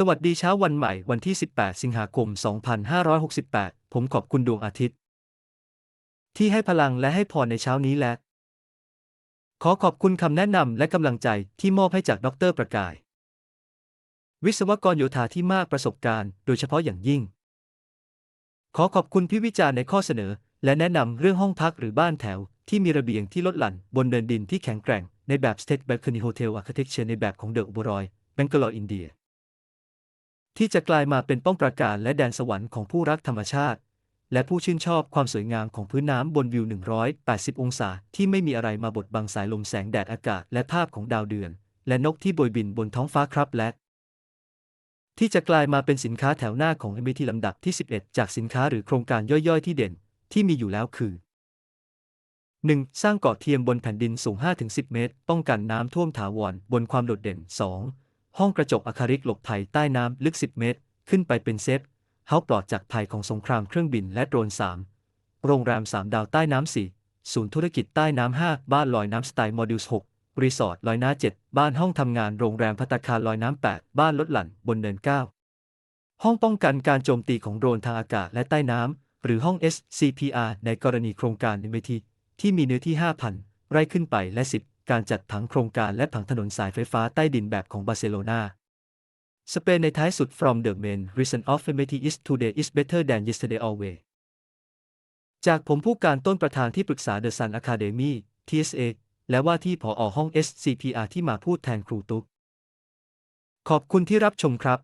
สวัสดีเช้าวันใหม่วันที่ 18 สิงหาคม 2568 ผมขอบคุณดวงอาทิตย์ ที่ให้พลังและให้พรในเช้านี้และ ขอขอบคุณคำแนะนำและกำลังใจที่มอบให้จากดรประกาย วิศวกรโยธาที่มากประสบการณ์ โดยเฉพาะอย่างยิ่ง ขอขอบคุณพี่วิจารณ์ในข้อเสนอ และแนะนำเรื่องห้องพักหรือบ้านแถว ที่มีระเบียงที่ลดหลั่นบนเนินดินที่แข็งแกร่ง ในแบบ State Balcony Hotel Architecture ในแบบของเดอะบรอยแบงกลออินเดีย ที่จะกลายมาเป็นป้อมปราการและแดนสวรรค์ของผู้รักธรรมชาติ และผู้ชื่นชอบความสวยงามของพื้นน้ำบนวิว 180 องศา ที่ไม่มีอะไรมาบดบังสายลมแสงแดดอากาศและภาพของดาวเดือน และนกที่โบยบินบนท้องฟ้าครับและ ที่จะกลายมาเป็นสินค้าแถวหน้าของ MIT ลำดับที่ 11 จากสินค้าหรือโครงการย่อยๆ ที่เด่น ที่มีอยู่แล้วคือ 1. สร้างเกาะเทียมบนแผ่นดินสูง 5-10 เมตร ป้องกันน้ำท่วมถาวรบนความโดดเด่น 2. ห้องกระจกอะคาริกหลบภัยใต้น้ำลึก 10 เมตร ขึ้นไปเป็นเซฟเฮาส์ปลอดจากภัยของสงครามเครื่องบินและโดรน 3. โรงแรม 3 ดาวใต้น้ำ 4. ศูนย์ธุรกิจใต้น้ำ 5 บ้านลอยน้ำสไตล์โมดูล6รีสอร์ทลอยน้ำ7บ้านห้องทำงานโรงแรมพัตตาคาลอยน้ำ 8 บ้านลดหลั่นบนเนิน 9 ห้องป้องกันการโจมตีของโดรนทางอากาศและใต้น้ำ หรือห้อง SCPR ในกรณีโครงการ MIT ที่มีเนื้อที่ 5,000 ไร่ขึ้นไปและ 10 การจัดผังโครงการและผังถนนสายไฟฟ้าใต้ดินแบบของบาร์เซโลนาสเปนในท้ายสุด from the main reason of MIT is today is better than yesterday always จากผมผู้การต้นประธานที่ปรึกษา The Sun Academy TSA และว่าที่ผออห้อง SCPR ที่มาพูดแทนครูตุ๊ก ขอบคุณที่รับชมครับ